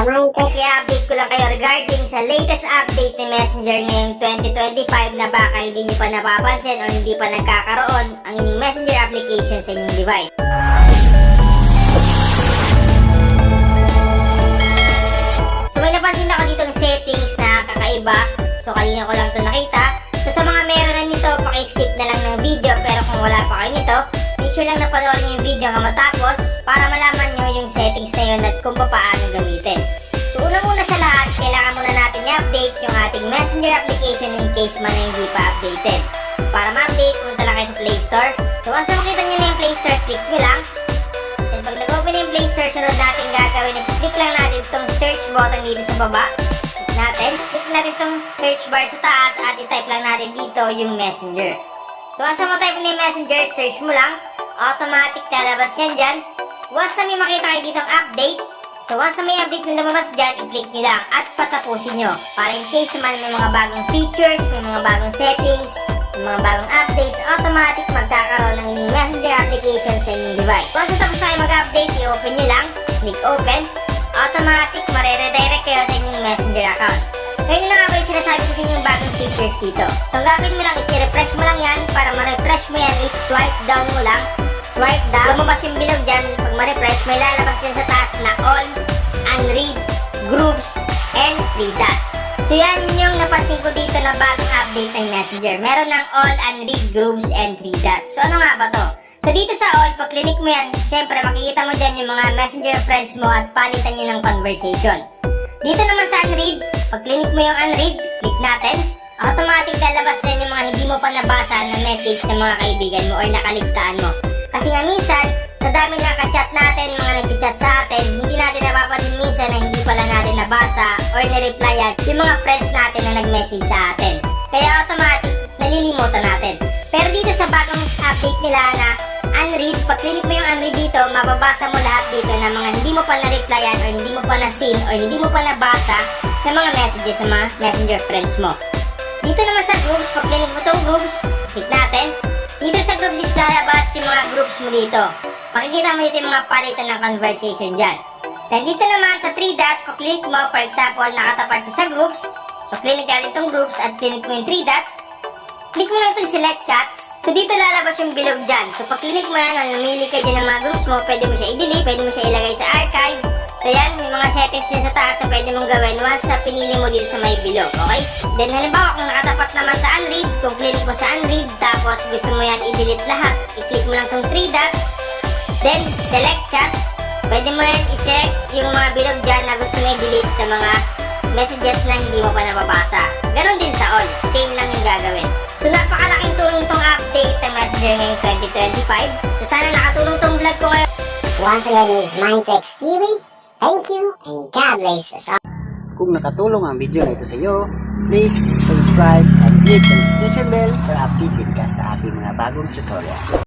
sa Mindtricks. Kaya update ko lang kayo regarding sa latest update ni Messenger ngayong 2025 na baka hindi nyo pa napapansin o hindi pa nagkakaroon ang inyong Messenger application sa inyong device. So may napansin ako dito ng settings na kakaiba. So kanina ko lang ito nakita. So sa mga meron na nito, pakiskip na lang ng video. Pero kung wala pa kayo nito, sure lang na panoorin niyo yung video hanggang matapos para malaman nyo yung settings na yun at kung paano gamitin. So unang-una sa lahat, kailangan muna natin i-update yung ating messenger application in case man na hindi pa updated. Para ma-update, punta lang kayo sa Play Store. So once makita nyo na yung Play Store, click nyo lang. Then pag nag-open na yung Play Store, sunod natin gagawin is click lang natin itong search button dito sa baba. Click natin. Click natin itong search bar sa taas at i-type lang natin dito yung messenger. So mo-type mo na yung messenger, search mo lang. Automatic lalabas yan dyan. Once na may makita kayo ditong update, So once na may update na lumabas dyan, i-click nyo lang at patapusin nyo. Para in case naman may mga bagong features, may mga bagong settings, may mga bagong updates, automatic magkakaroon ng inyong messenger application sa inyong device. Once na tapos tayo mag-update, i-open nyo lang, click open, automatic mareredirect kayo sa inyong messenger account. Kaya na nga ba yung sinasabi ko sa inyong bagong features dito. So ang gagawin mo lang i-refresh mo lang yan. Para ma-refresh mo yan is swipe down mo lang. Swipe down. Lumabas yung bilog dyan. Pag ma-refresh, may lalabas din sa taas na all, unread, groups, and dots. So yan yung napansin ko dito na bagong update ng Messenger. Meron ng all, unread, groups, and dots. So ano nga ba to? So dito sa all, pag click mo yan, syempre makikita mo dyan yung mga messenger friends mo at palitan nyo ng conversation. Dito naman sa unread, pag click mo yung unread, click natin, automatic lalabas na yung mga hindi mo pa nabasa na message ng mga kaibigan mo or nakaligtaan mo. Kasi nga minsan, sa dami na ka-chat natin, mga nag-chat sa atin, hindi natin napapansin minsan na hindi pala natin nabasa or nireplyan yung mga friends natin na nag-message sa atin. Kaya automatic, nalilimutan natin. Pero dito sa bagong update nila na unread, pag click mo yung unread dito, mababasa mo lahat dito ng mga hindi mo pa na-replyan or hindi mo pa na-seen or hindi mo pa nabasa ng mga messages sa mga messenger friends mo. Dito naman sa groups, pag click mo itong groups, click natin. Dito sa groups is lalabas yung mga groups mo dito. Makikita mo dito yung mga palitan ng conversation dyan. Then dito naman sa 3 dots, click mo, for example, nakatapat siya sa groups. So click natin itong groups at click mo yung 3 dots. Click mo lang itong select chats. So dito lalabas yung bilog dyan. So pag click mo yan, namili ka dyan ng mga groups mo, pwede mo siya i-delete, pwede mo siya ilagay sa archive. So yan, may mga settings din sa taas na pwede mong gawin once na pinili mo dito sa may bilog, okay? Then halimbawa kung nakatapat naman sa unread, kung click mo sa unread, tapos gusto mo yan i-delete lahat, i-click mo lang itong 3 dots, then select chat, pwede mo yan i-select yung mga bilog dyan na gusto mo i-delete ng mga messages na hindi mo pa nababasa. Ganon din sa all, same lang yung gagawin. So napakalaking tulong tong update ng Messenger ngayong 2025. So sana nakatulong tong vlog ko ngayon. Once again, this is Mindtricks TV. Thank you and God bless us all. Kung nakatulong ang video na ito sa iyo, please subscribe and click the notification bell para updated ka sa ating mga bagong tutorial.